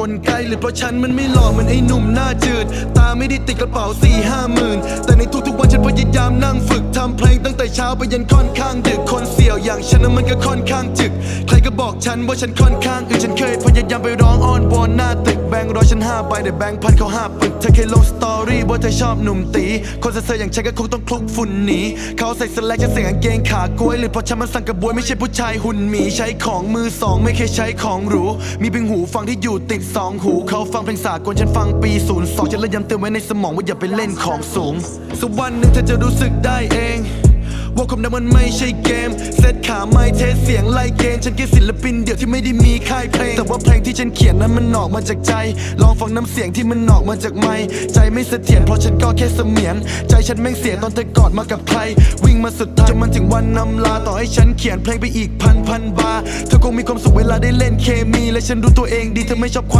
กลไกหรือเพราะฉันมันไม่หล่อเหมือนไอ้หนุ่มหน้าจืด ตาไม่ได้ติดกระเป๋าสี่ห้าหมื่นแต่ในทุกๆวันฉันพยายามนั่งฝึกทำเพลงตั้งแต่เช้าไปยันค่อนข้างดึกคนเสี่ยวอย่างฉันนั้นมันก็ค่อนข้างจึก ใครก็บอกฉันว่าฉันค่อนข้างอื่นฉันเคยพยายามไปร้องอ้อนวอนหน้าตึก แบงค์ร้อยฉันห้าใบแต่แบงค์พันเขาห้าปึกเธอเคยลงสตอรี่ว่าเธอชอบหนุ่มตี คนเซ่อๆอย่างฉันก็คงต้องคลุกฝุ่นหนีเขาใส่สแลกฉันใส่กางเกงขากล้วยหรือเพราะฉันมันสั่งกระบวยไม่ใช่ผู้ชายหุ่นหมีใช้ของมือสองไม่เคยใช้ของหรูมีเพียงหูฟังที่อยู่ติดสองหูเขาฟังเพลงสากลฉันฟังปีศูนย์สองฉันเลยย้ำเตือนไว้ในสมองว่าอย่าไปเล่นของสูงสักวันหนึ่งเธอจะรู้สึกได้เอง ว่าความดังมันไม่ใช่เกม เซตขาไม่เทสเสียงไล่เกณฑ์ฉันแค่ศิลปินเดี่ยวที่ไม่ได้มีค่ายเพลง แต่ว่าเพลงที่ฉันเขียนนั้นมันออกมาจากใจ ลองฟังน้ำเสียงที่มันออกมาจากไม้ใจไม่เสถียรเพราะฉันก็แค่เสมียน ใจฉันแม่งเสียตอนเธอกอดมากับใคร วิ่งมาสุดท้ายจนมันถึงวันนำลาต่อให้ฉันเขียนเพลงไปอีกพันพันบาร์เธอคงมีความสุขเวลาได้เล่นเคมี และฉันรู้ตัวเองดีเธอไม่ชอบความ